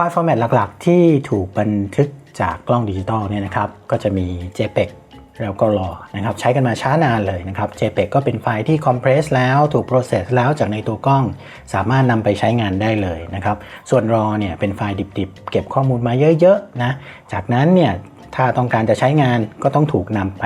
ไฟล์ฟอร์แมตหลักๆ ที่ถูกบันทึกจากกล้องดิจิตอลเนี่ยนะครับก็จะมี JPEG แล้วก็ RAW นะครับใช้กันมาช้านานเลยนะครับ JPEG ก็เป็นไฟล์ที่ compress แล้วถูก process แล้วจากในตัวกล้อง สามารถนำไปใช้งานได้เลยนะครับ ส่วน RAW เนี่ยเป็นไฟล์ดิบๆ เก็บข้อมูลมาเยอะๆนะจากนั้นเนี่ยถ้าต้องการจะใช้งานก็ต้องถูกนำไป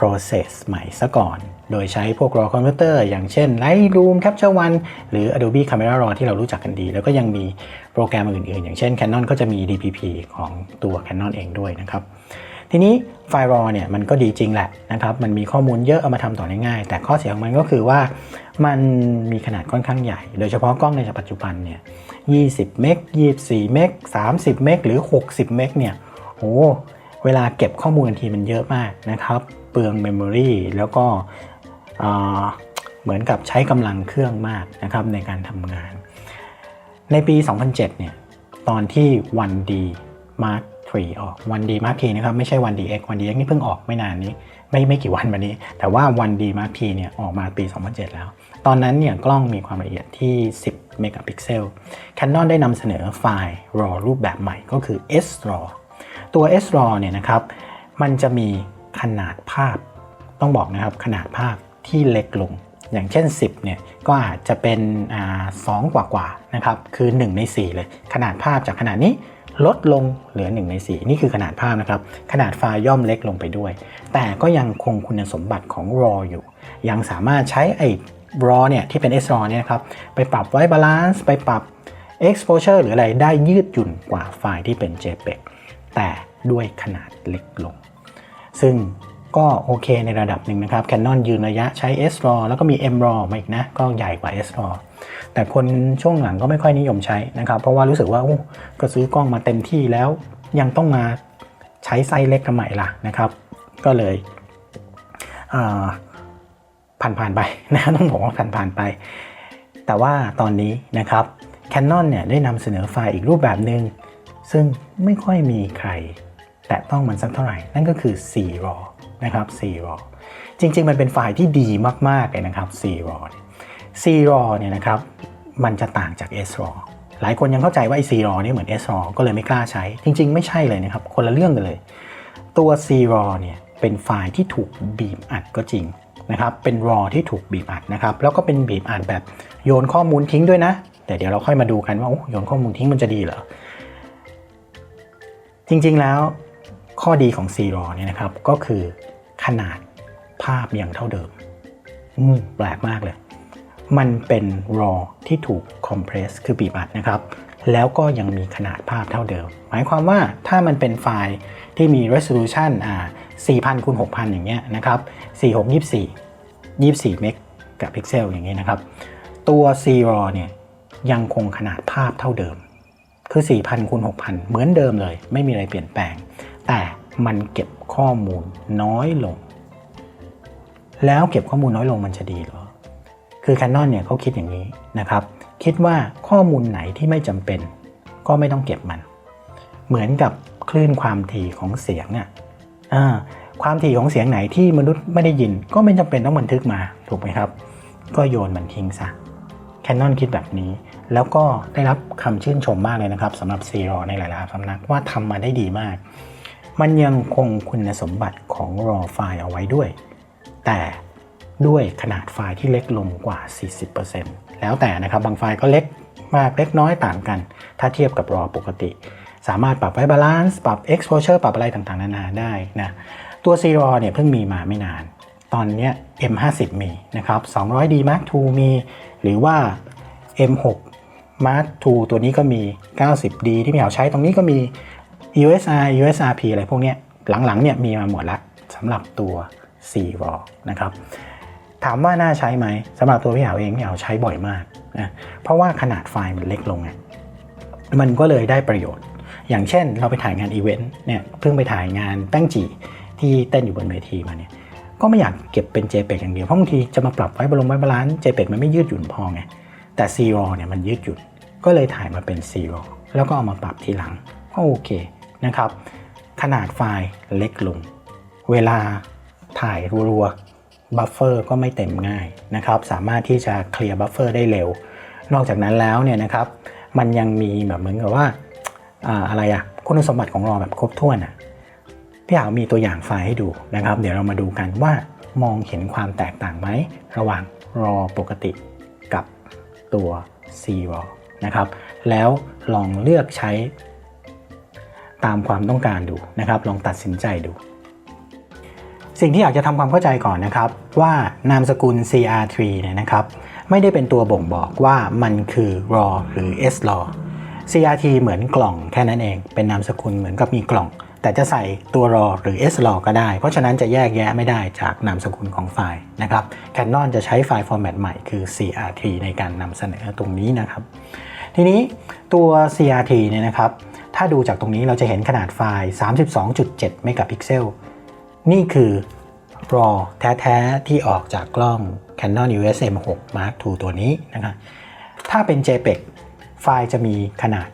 process ใหม่ซะก่อน โดยใช้พวก raw converter อย่างเช่น Lightroom Capture One หรือ Adobe Camera Raw ที่เรารู้จักกันดี แล้วก็ยังมีโปรแกรมอื่นๆ อย่างเช่น Canon ก็จะมี DPP ของตัว Canon เองด้วยนะครับทีนี้ไฟล์ raw เนี่ยมันก็ดีจริงแหละนะครับ มันมีข้อมูลเยอะเอามาทำต่อได้ง่าย แต่ข้อเสียของมันก็คือว่ามันมีขนาดค่อนข้างใหญ่ โดยเฉพาะกล้องในปัจจุบันเนี่ย20 เมก 24 เมก 30 เมก หรือ 60 เมกเนี่ย โอ้ เวลาเก็บข้อมูลทีมันเยอะมากนะครับเปลืองเมมโมรีแล้วก็เหมือนกับใช้กำลังเครื่องมากนะครับในการทำงาน ในปี 2007 เนี่ยตอนที่ 1D Mark III ออก 1D Mark III นะครับไม่ใช่ 1D X 1D X นี่เพิ่งออกไม่นานนี้ ไม่ไม่กี่วันมานี้ แต่ว่า 1D Mark III เนี่ยออกมาปี 2007 แล้ว ตอนนั้นเนี่ยกล้องมีความละเอียดที่ 10 เมกะพิกเซล Canon ได้นำเสนอไฟล์ RAW รูปแบบใหม่ก็คือ S-RAW ตัว S-RAW เนี่ยนะครับ มันจะมีขนาดภาพ ต้องบอกนะครับขนาดภาพที่เล็กลง อย่างเช่น 10เนี่ยก็อาจจะเป็นสองกว่ากว่านะครับ คือ 1 ใน 4 เลย ขนาดภาพจากขนาดนี้ลดลงเหลือ 1 ใน 4 นี่คือขนาดภาพนะครับ ขนาดไฟล์ย่อมเล็กลงไปด้วย แต่ก็ยังคงคุณสมบัติของ RAW อยู่ ยังสามารถใช้ไอ้ RAW เนี่ยที่เป็น S-RAW เนี่ยครับ ไปปรับไว้บาลานซ์ไปปรับ exposure หรืออะไรได้ยืดหยุ่นกว่าไฟล์ที่เป็น JPEG แต่ด้วยขนาดเล็กลง ซึ่งก็โอเคในระดับหนึ่งนะครับ Canon ยืนระยะใช้ S-RAW แล้วก็มี M-RAW มาอีกนะ ก็ใหญ่กว่า S-RAW แต่คนช่วงหลังก็ไม่ค่อยนิยมใช้นะครับ เพราะว่ารู้สึกว่าก็ซื้อกล้องมาเต็มที่แล้วยังต้องมาใช้ไซส์เล็กทำไมล่ะนะครับ ก็เลยผ่านผ่านไปนะต้องบอกว่าผ่านผ่านไป แต่ว่าตอนนี้นะครับ Canon เนี่ยได้นำเสนอไฟล์อีกรูปแบบหนึ่ง ซึ่งไม่ค่อยมีใคร แตะต้องมันสักเท่าไหร่ นั่นก็คือ C-RAW นะครับ C-RAW จริง ๆ มันเป็นไฟล์ที่ดีมาก ๆ เลยนะครับ C-RAW C-RAW เนี่ยนะครับ มันจะต่างจาก S-RAW หลายคนยังเข้าใจว่าไอ้ C-RAW นี่เหมือน S-RAW ก็เลยไม่กล้าใช้ จริง ๆ ไม่ใช่เลยนะครับ คนละเรื่องกันเลย ตัว C-RAW เนี่ยเป็นไฟล์ที่ถูกบีบอัดก็จริงนะครับเป็น RAW ที่ถูกบีบอัดนะครับ แล้วก็เป็นบีบอัดแบบโยนข้อมูลทิ้งด้วยนะ แต่เดี๋ยวเราค่อยมาดูกันว่าโยนข้อมูลทิ้งมันจะดีเหรอ จริงๆแล้วข้อดีของ C-RAW เนี่ยนะครับก็คือขนาดภาพยังเท่าเดิมอืมแปลกมากเลย มันเป็น RAW ที่ถูก compress คือบีบอัดนะครับ แล้วก็ยังมีขนาดภาพเท่าเดิม หมายความว่าถ้ามันเป็นไฟล์ที่มี resolution อ่า4,000คูณ6,000 อย่างเงี้ยนะครับ4624 24เมกกับพิกเซลอย่างเงี้ยนะครับ ตัว C-RAW เนี่ยยังคงขนาดภาพเท่าเดิม คือ 4,000คูณ6,000 เหมือนเดิมเลย ไม่มีอะไรเปลี่ยนแปลง แต่มันเก็บข้อมูลน้อยลง แล้วเก็บข้อมูลน้อยลงมันจะดีหรอ คือ Canon เนี่ยเขาคิดอย่างนี้นะครับ คิดว่าข้อมูลไหนที่ไม่จำเป็น ก็ไม่ต้องเก็บมัน เหมือนกับคลื่นความถี่ของเสียงอะความถี่ของเสียงไหนที่มนุษย์ไม่ได้ยิน ก็ไม่จำเป็นต้องบันทึกมาถูกไหมครับ ก็โยนมันทิ้งซะ Canon คิดแบบนี้ แล้วก็ได้รับคำชื่นชมมากเลยนะครับสำหรับ c r a w ในหลายๆสำนักว่าทำมาได้ดีมาก มันยังคงคุณสมบัติของ RAW ไฟล์เอาไว้ด้วย แต่ด้วยขนาดไฟล์ที่เล็กลงกว่า 40%แล้วแต่นะครับบางไฟล์ก็เล็กมากเล็กน้อยต่างกัน ถ้าเทียบกับ RAW ปกติ สามารถปรับไว้บาลานซ์ปรับ exposure ปรับอะไรต่างๆ นานาได้นะตัว c r เนี่ยเพิ่งมีมาไม่นาน ตอนนี้ M50 มีนะครับ 200D Mark II มี หรือว่า M6 Mark II ตัวนี้ก็มี 90D ที่พี่เอาใช้ตรงนี้ก็มี USR USRP อะไรพวกนี้หลังๆเนี่ยมีมาหมดล้วสำหรับตัว C-RAW นะครับถามว่าน่าใช้ไหมสำหรับตัวพี่เอาเองพี่เอาใช้บ่อยมากนะเพราะว่าขนาดไฟล์มันเล็กลงไงมันก็เลยได้ประโยชน์ อย่างเช่นเราไปถ่ายงานอีเวนต์เนี่ยเพิ่งไปถ่ายงานแป้งจีที่เต้นอยู่บนเวทีมาเนี่ย ก็ไม่อยากเก็บเป็น JPEG อย่างเดียว เพราะบางทีจะมาปรับไว้บลงไว้บาลานซ์ JPEG มันไม่ยืดหยุ่นพอไง แต่ C-RAW เนี่ยมันยืดหยุ่น ก็เลยถ่ายมาเป็น C-RAW แล้วก็เอามาปรับทีหลัง ก็โอเคนะครับ ขนาดไฟล์เล็กลง เวลาถ่ายรัวๆ บัฟเฟอร์ก็ไม่เต็มง่ายนะครับ สามารถที่จะเคลียร์บัฟเฟอร์ได้เร็ว นอกจากนั้นแล้วเนี่ยนะครับ มันยังมีแบบเหมือนกับว่าอ่าอะไรอะคุณสมบัติของรอแบบครบถ้วนอะ พี่เอามีตัวอย่างไฟล์ให้ดูนะครับ เดี๋ยวเรามาดูกันว่ามองเห็นความแตกต่างไหม ระหว่างรอปกติกับตัว C raw นะครับ แล้วลองเลือกใช้ตามความต้องการดูนะครับ ลองตัดสินใจดู สิ่งที่อยากจะทำความเข้าใจก่อนนะครับ ว่านามสกุล CR3 เนี่ยนะครับ ไม่ได้เป็นตัวบ่งบอกว่ามันคือ raw หรือ S raw CRT เหมือนกล่องแค่นั้นเอง เป็นนามสกุลเหมือนกับมีกล่อง แต่จะใส่ตัว raw หรือ S raw ก็ได้ เพราะฉะนั้นจะแยกแยะไม่ได้จากนามสกุลของไฟล์นะครับ Canon จะใช้ไฟล์ format ใหม่คือ CRT ในการนำเสนอตรงนี้นะครับ ทีนี้ตัว CRT เนี่ยนะครับ ถ้าดูจากตรงนี้เราจะเห็นขนาดไฟล์ 32.7 เมกะพิกเซล นี่คือ RAW แท้ๆ ที่ออกจากกล้อง Canon EOS M6 Mark II ตัวนี้นะครับ ถ้าเป็น JPEG ไฟล์จะมีขนาด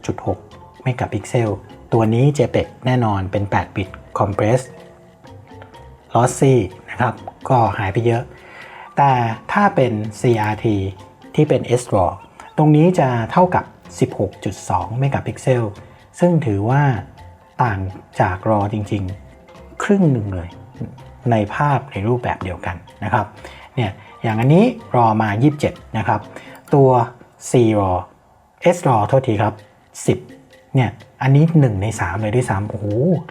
6.6 เมกะพิกเซล ตัวนี้ JPEG แน่นอนเป็น 8 บิต Compress Lossy นะครับ ก็หายไปเยอะ แต่ถ้าเป็น CRT ที่เป็น SRAW ตรงนี้จะเท่ากับ 16.2 เมกะพิกเซล ซึ่งถือว่าต่างจาก RAW จริงๆ ครึ่งหนึ่งเลย ในภาพในรูปแบบเดียวกันนะครับ เนี่ยอย่างอันนี้ RAW มา 27 นะครับ ตัว C RAW S RAW โทษทีครับ 10 เนี่ยอันนี้ 1 ใน 3 เลยด้วยซ้ำโอ้โห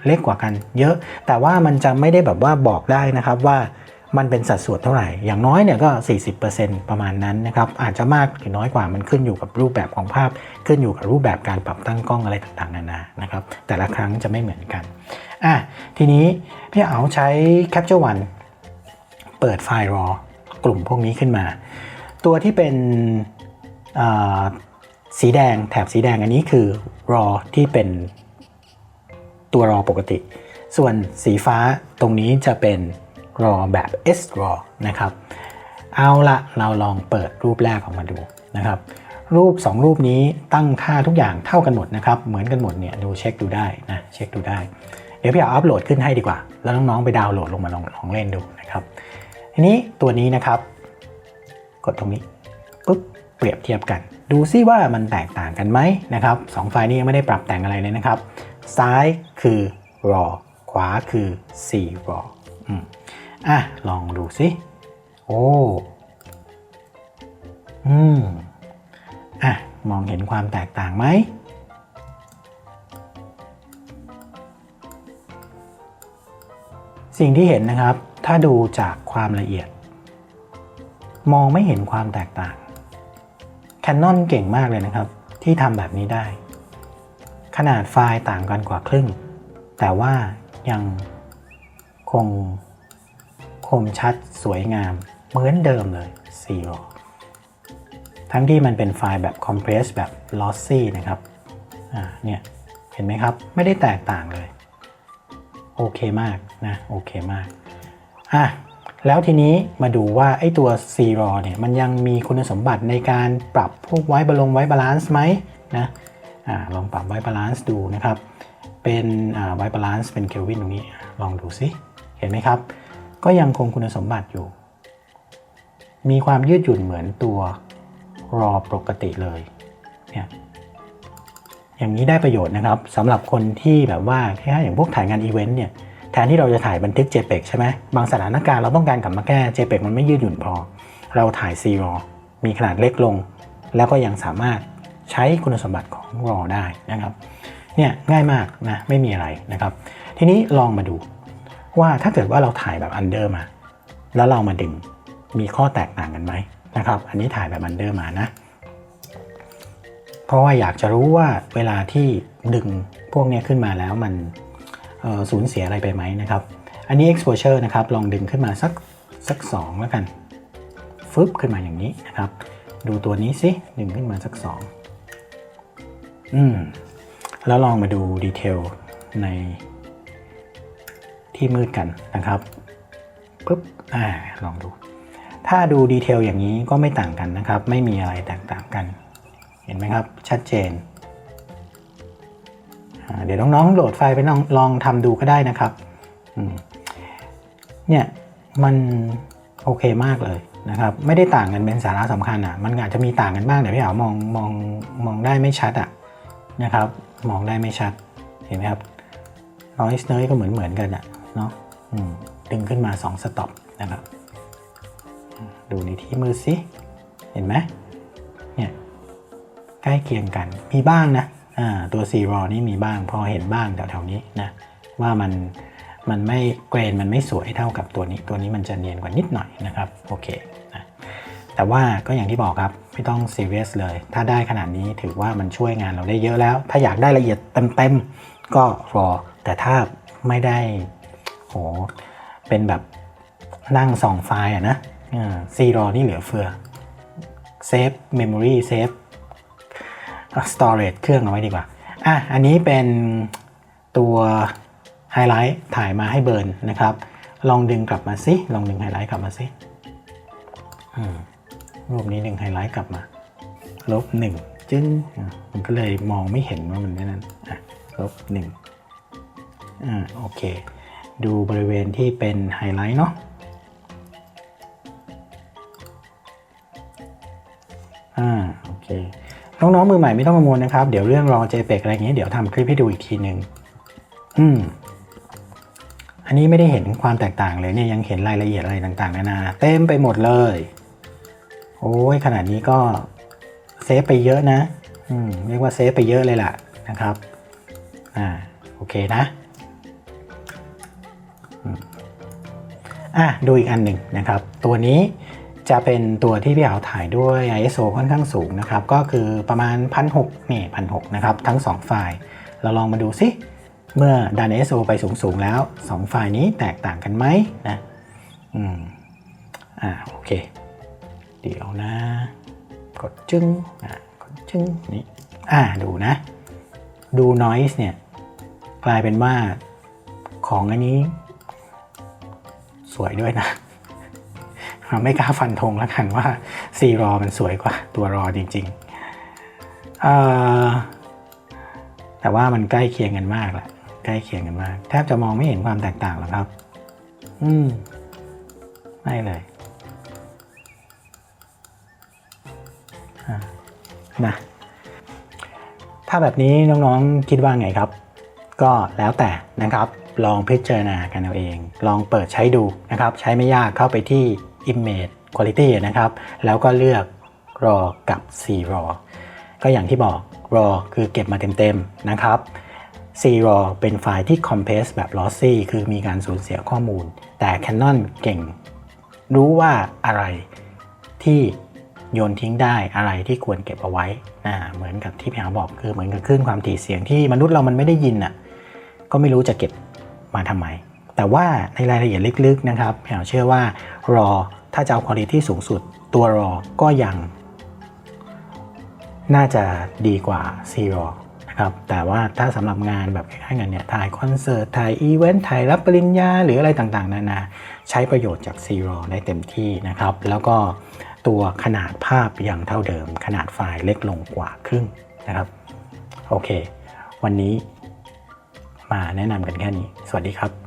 เล็กกว่ากัน เยอะ แต่ว่ามันจะไม่ได้แบบว่าบอกได้นะครับว่ามันเป็นสัดส่วนเท่าไหร่ อย่างน้อยเนี่ยก็ 40%ประมาณนั้นนะครับ อาจจะมากหรือน้อยกว่า มันขึ้นอยู่กับรูปแบบของภาพ ขึ้นอยู่กับรูปแบบการปรับตั้งกล้องอะไรต่างๆ นานา นะครับ แต่ละครั้งจะไม่เหมือนกัน อะ ทีนี้พี่เอาใช้ Capture One เปิดไฟล์ RAW กลุ่มพวกนี้ขึ้นมา ตัวที่เป็น สีแดงแถบสีแดงอันนี้คือ RAW ที่เป็นตัว RAW ปกติ ส่วนสีฟ้าตรงนี้จะเป็น RAW แบบ S RAW นะครับ เอาละเราลองเปิดรูปแรกออกมาดูนะครับ รูป 2 รูปนี้ตั้งค่าทุกอย่างเท่ากันหมดนะครับ เหมือนกันหมดเนี่ยดูเช็คดูได้นะเช็คดูได้ เดี๋ยวพี่เอาอัปโหลดขึ้นให้ดีกว่า แล้วน้องๆไปดาวน์โหลดลงมาลองลองเล่นดูนะครับทีนี้ตัวนี้นะครับ กดตรงนี้ปุ๊บเปรียบเทียบกัน ดูซิว่ามันแตกต่างกันไหมนะครับสองไฟล์นี้ยังไม่ได้ปรับแต่งอะไรเลยนะครับ ซ้ายคือ raw ขวาคือ c raw อะ ลองดูซิ โอ้ อืม อะ มองเห็นความแตกต่างไหมสิ่งที่เห็นนะครับ ถ้าดูจากความละเอียด มองไม่เห็นความแตกต่าง Canon เก่งมากเลยนะครับ ที่ทำแบบนี้ได้ ขนาดไฟล์ต่างกันกว่าครึ่ง แต่ว่ายังคงคมชัดสวยงาม เหมือนเดิมเลยซีโรทั้งที่มันเป็นไฟล์แบบ compress แบบ lossy นะครับอ่าเนี่ยเห็นไหมครับไม่ได้แตกต่างเลย โอเคมากนะ โอเคมากอะ แล้วทีนี้มาดูว่าไอ้ตัว C RAW เนี่ยมันยังมีคุณสมบัติในการปรับพวกไว้บาลงไว้บาลานซ์ไหมนะอลองปรับไว้บาลานซ์ดูนะครับ เป็นไว้บาลานซ์เป็นเคลวินตรงนี้ลองดูซิเห็นไหมครับ ก็ยังคงคุณสมบัติอยู่ มีความยืดหยุ่นเหมือนตัว RAW ปกติเลยเนี่ยอย่างนี้ได้ประโยชน์นะครับสำหรับคนที่แบบว่าแค่อย่างพวกถ่ายงานอีเวนต์เนี่ย ทนที่เราจะถ่ายบันทึก JPEG ใช่ไหมบางสถานการณ์เราต้องการกลับมาแก้ JPEG มันไม่ยืดหยุ่นพอ เราถ่าย C RAW มีขนาดเล็กลง แล้วก็ยังสามารถใช้คุณสมบัติของ RAW ได้นะครับเนี่ยง่ายมากนะไม่มีอะไรนะครับ ทีนี้ลองมาดูว่าถ้าเกิดว่าเราถ่ายแบบ Under มา แล้วเรามาดึงมีข้อแตกต่างกันไหมนะครับอันนี้ถ่ายแบบ Under มานะเพราะว่าอยากจะรู้ว่าเวลาที่ดึงพวกนี้ขึ้นมาแล้วมัน สูญเสียอะไรไปไหมนะครับ อันนี้ exposure นะครับ ลองดึงขึ้นมาสักสักสองแล้วกัน ฟึบขึ้นมาอย่างนี้นะครับ ดูตัวนี้สิดึงขึ้นมาสักสองอืม แล้วลองมาดูดีเทลในที่มืดกันนะครับปุ๊บอ่าลองดู ถ้าดูดีเทลอย่างนี้ก็ไม่ต่างกันนะครับ ไม่มีอะไรแตกต่างกัน เห็นไหมครับ ชัดเจน เดี๋ยวน้องๆโหลดไฟล์ไปลองลองทำดูก็ได้นะครับเนี่ยมันโอเคมากเลยนะครับ ไม่ได้ต่างกันเป็นสาระสำคัญอะ มันอาจจะมีต่างกันบ้างเดี๋ยวพี่เอามองมองมองได้ไม่ชัดอะนะครับ มองได้ไม่ชัดเห็นไหมครับ noise เนยก็เหมือนเหมือนกันอะเนาะดึงขึ้นมา 2 สต็อปนะครับ ดูในที่มือสิ เห็นไหมเนี่ยใกล้เคียงกันมีบ้างนะ ตัว c raw นี่มีบ้างพอเห็นบ้างแถวๆนี้นะว่ามันมันไม่เกรนมันไม่สวยเท่ากับตัวนี้ ตัวนี้มันจะเนียนกว่านิดหน่อยนะครับโอเคนะแต่ว่าก็อย่างที่บอกครับไม่ต้องซีเรียสเลย ถ้าได้ขนาดนี้ถือว่ามันช่วยงานเราได้เยอะแล้ว ถ้าอยากได้ละเอียดเต็มๆก็รอ แต่ถ้าไม่ได้โหเป็นแบบนั่งส่องไฟล์อะนะซีรอนี่เหลือเฟือเซฟเมมโมรีเซฟ storage เครื่องเอาไว้ดีกว่า อะ อันนี้เป็นตัวไฮไลท์ถ่ายมาให้เบิร์นนะครับ ลองดึงกลับมาสิ ลองดึงไฮไลท์กลับมาสิอืมรูปนี้ดึงไฮไลท์กลับมา ลบหนึ่งจึ้งมันก็เลยมองไม่เห็นว่ามันนั่นอะลบหนึ่งอ่าโอเค ดูบริเวณที่เป็นไฮไลท์เนาะอ่าโอเค น้องๆมือใหม่ไม่ต้องกังวลนะครับ เดี๋ยวเรื่องรอ JPEG อะไรอย่างเงี้ยเดี๋ยวทำคลิปให้ดูอีกทีหนึ่งอืมอันนี้ไม่ได้เห็นความแตกต่างเลยเนี่ยยังเห็นรายละเอียดอะไรต่างๆนานาเต็มไปหมดเลย โอ้ยขนาดนี้ก็เซฟไปเยอะนะอืมเรียกว่าเซฟไปเยอะเลยล่ะนะครับอ่าโอเคนะอะดูอีกอันหนึ่งนะครับ ตัวนี้ จะเป็นตัวที่พี่เอาถ่ายด้วย ISO ค่อนข้างสูงนะครับ ก็คือประมาณ 1,600นี่1,600นะครับ ทั้ง 2 ไฟล์ เราลองมาดูซิ เมื่อดัน ISO ไปสูง ๆ แล้ว 2 ไฟล์นี้แตกต่างกันไหมนะอืมอ่าโอเค เดี๋ยวนะ กดจึ้งอ่ากดจึ้งนี่อ่าดูนะ ดู noise เนี่ย กลายเป็นว่าของอันนี้ สวยด้วยนะ ไม่กล้าฟันธงแล้วกันว่า C รอมันสวยกว่าตัวรอจริงๆ แต่ว่ามันใกล้เคียงกันมากแหละใกล้เคียงกันมาก แทบจะมองไม่เห็นความแตกต่างหรอกครับ อืม ไม่เลยนะถ้าแบบนี้น้องๆคิดว่าไงครับ ก็แล้วแต่นะครับ ลองพิจารณากันเอาเอง ลองเปิดใช้ดูนะครับ ใช้ไม่ยากเข้าไปที่ Image Quality นะครับ แล้วก็เลือก RAW กับ C RAW ก็อย่างที่บอก RAW คือเก็บมาเต็มๆนะครับ C RAW เป็นไฟล์ที่ compress แบบ lossy คือมีการสูญเสียข้อมูล แต่ Canon เก่ง รู้ว่าอะไรที่โยนทิ้งได้อะไรที่ควรเก็บเอาไว้อ่าเหมือนกับที่พี่หาบอกคือเหมือนกับคลื่นความถี่เสียงที่มนุษย์เรามันไม่ได้ยินอะก็ไม่รู้จะเก็บมาทำไม แต่ว่าในรายละเอียดลึกๆนะครับพี่หาเชื่อว่า RAW ถ้าจะเอาคุณภาพที่สูงสุด ตัว RAW ก็ยัง น่าจะดีกว่า C RAW นะครับแต่ว่าถ้าสำหรับงานแบบคล้ายๆกันเนี่ยถ่ายคอนเสิร์ตถ่ายอีเวนต์ถ่ายรับปริญญาหรืออะไรต่างๆ นานา ใช้ประโยชน์จาก C RAW ได้เต็มที่นะครับ แล้วก็ตัวขนาดภาพยังเท่าเดิม ขนาดไฟล์เล็กลงกว่าครึ่งนะครับโอเค วันนี้มาแนะนำกันแค่นี้ สวัสดีครับ